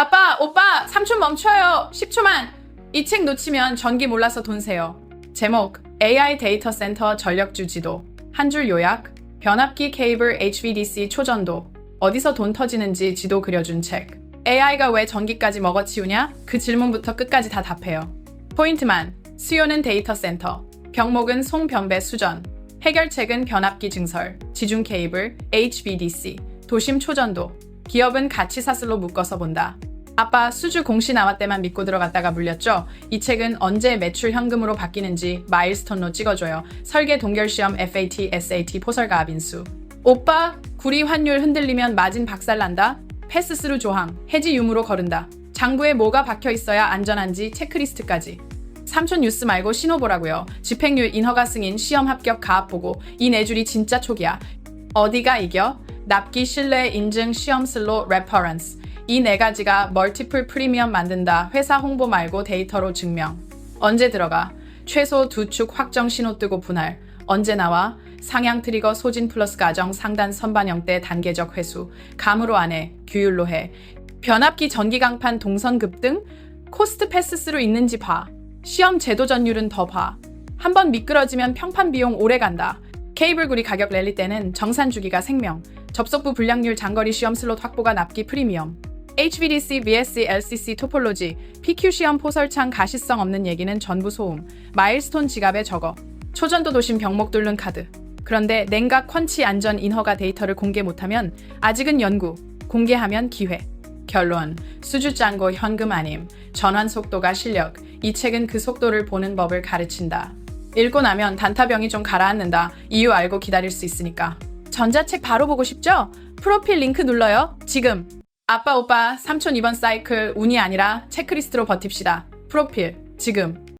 아빠, 오빠, 삼촌 멈춰요. 10초만. 이 책 놓치면 전기 몰라서 돈 세요. 제목 AI 데이터 센터 전력주 지도. 한 줄 요약. 변압기 케이블 HVDC 초전도. 어디서 돈 터지는지 지도 그려준 책. AI가 왜 전기까지 먹어치우냐? 그 질문부터 끝까지 다 답해요. 포인트만. 수요는 데이터 센터. 병목은 송변배 수전. 해결책은 변압기 증설, 지중 케이블, HVDC, 도심 초전도. 기업은 가치 사슬로 묶어서 본다. 아빠 수주 공시 나왔 때만 믿고 들어갔다가 물렸죠? 이 책은 언제 매출 현금으로 바뀌는지 마일스톤로 찍어줘요. 설계 동결 시험 FAT, SAT 포설가 아빈수. 오빠 구리 환율 흔들리면 마진 박살난다. 패스스루 조항, 해지 유무로 거른다. 장부에 뭐가 박혀 있어야 안전한지 체크리스트까지. 삼촌 뉴스 말고 신호 보라고요. 집행률 인허가 승인 시험 합격 가압 보고 이 네 줄이 진짜 촉이야. 어디가 이겨? 납기 신뢰 인증 시험 슬로 레퍼런스. 이 네 가지가 멀티플 프리미엄 만든다. 회사 홍보 말고 데이터로 증명. 언제 들어가? 최소 두 축 확정 신호 뜨고 분할. 언제 나와? 상향 트리거 소진 플러스 가정 상단 선반영 때 단계적 회수. 감으로 안 해. 규율로 해. 변압기 전기 강판 동선 급등? 코스트 패스스로 있는지 봐. 시험 제도 전율은 더 봐. 한번 미끄러지면 평판 비용 오래 간다. 케이블 구리 가격 랠리 때는 정산 주기가 생명. 접속부 불량률 장거리 시험 슬롯 확보가 납기 프리미엄. HVDC, VSC, LCC 토폴로지, PQ 시험 포설창 가시성 없는 얘기는 전부 소음. 마일스톤 지갑에 적어. 초전도 도심 병목 뚫는 카드. 그런데 냉각 퀀치 안전 인허가 데이터를 공개 못하면 아직은 연구, 공개하면 기회. 결론 수주 짠고 현금 아님 전환 속도가 실력 이 책은 그 속도를 보는 법을 가르친다 읽고 나면 단타병이 좀 가라앉는다 이유 알고 기다릴 수 있으니까 전자책 바로 보고 싶죠? 프로필 링크 눌러요 지금 아빠 오빠 삼촌 이번 사이클 운이 아니라 체크리스트로 버팁시다. 프로필 지금